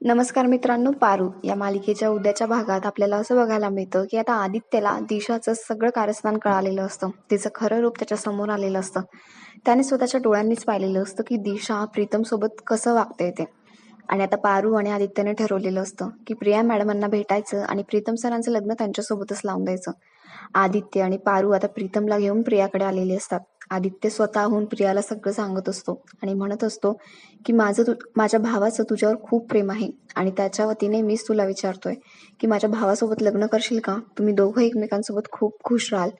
नमस्कार मित्रांनो पारू या मालिकेच्या उद्याच्या भागात आपल्याला असं बघायला मिळतं की आता आदित्यला दिशाचं सगळं कारस्थान कळालेलं असतं. तिचं खरं रूप त्याच्यासमोर आलेलं असतं. त्याने स्वतःच्या डोळ्यांनीच पाहिलेलं असतं की दिशा प्रीतम सोबत कसं वागते ते. आणि आता पारू आणि आदित्यने ठरवलेलं असतं की प्रिया मॅडमांना भेटायचं आणि प्रीतम सरांचं लग्न त्यांच्यासोबतच लावून द्यायचं. आदित्य आणि पारू आता प्रीतमला घेऊन प्रियाकडे आलेले असतात. आदित्य स्वतःहून प्रियाला सगळं सांगत असतो आणि म्हणत असतो की माझं तु माझ्या भावाचं तुझ्यावर खूप प्रेम आहे आणि त्याच्या वतीने मीच तुला विचारतोय की माझ्या भावासोबत लग्न करशील का? तुम्ही दोघं एकमेकांसोबत खूप खुश राहाल.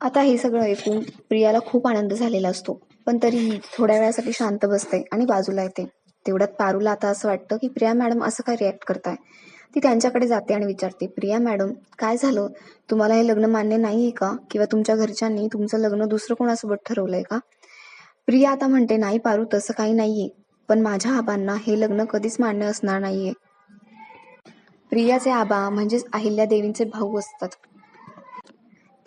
आता हे सगळं ऐकून प्रियाला खूप आनंद झालेला असतो. पण तरीही थोड्या वेळासाठी शांत बसते आणि बाजूला येते. तेवढ्यात पारूला आता असं वाटतं की प्रिया मॅडम असं काय रिॲक्ट करताय? ती त्यांच्याकडे जाते आणि विचारते प्रिया मॅडम काय झालं? तुम्हाला हे लग्न मान्य नाही आहे का? किंवा तुमच्या घरच्यांनी तुमचं लग्न दुसरं कोणासोबत ठरवलंय का? प्रिया आता म्हणते नाही पारू तसं काही नाहीये. पण माझ्या आबांना हे लग्न कधीच मान्य असणार नाहीये. प्रियाचे आबा म्हणजेच अहिल्या देवींचे भाऊ असतात.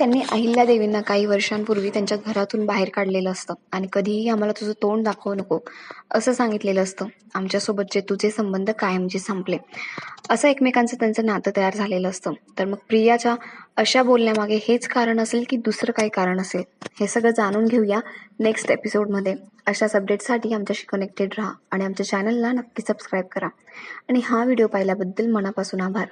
त्यांनी अहिल्या देवींना काही वर्षांपूर्वी त्यांच्या घरातून बाहेर काढलेलं असतं. आणि कधीही आम्हाला तुझं तोंड दाखवू नको. असं सांगितलेलं असतं. आमच्यासोबतचे तुझे संबंध कायमचे संपले. असं एकमेकांचं त्यांचं नातं तयार झालेलं असतं. तर मग प्रियाच्या अशा बोलण्यामागे हेच कारण असेल की दुसरं काही कारण असेल? हे सगळं जाणून घेऊया नेक्स्ट एपिसोडमध्ये अशाच अपडेटसाठी आमच्याशी कनेक्टेड राहा. आणि आमच्या चॅनलला नक्की सबस्क्राईब करा. आणि हा व्हिडिओ पाहिल्याबद्दल मनापासून आभार.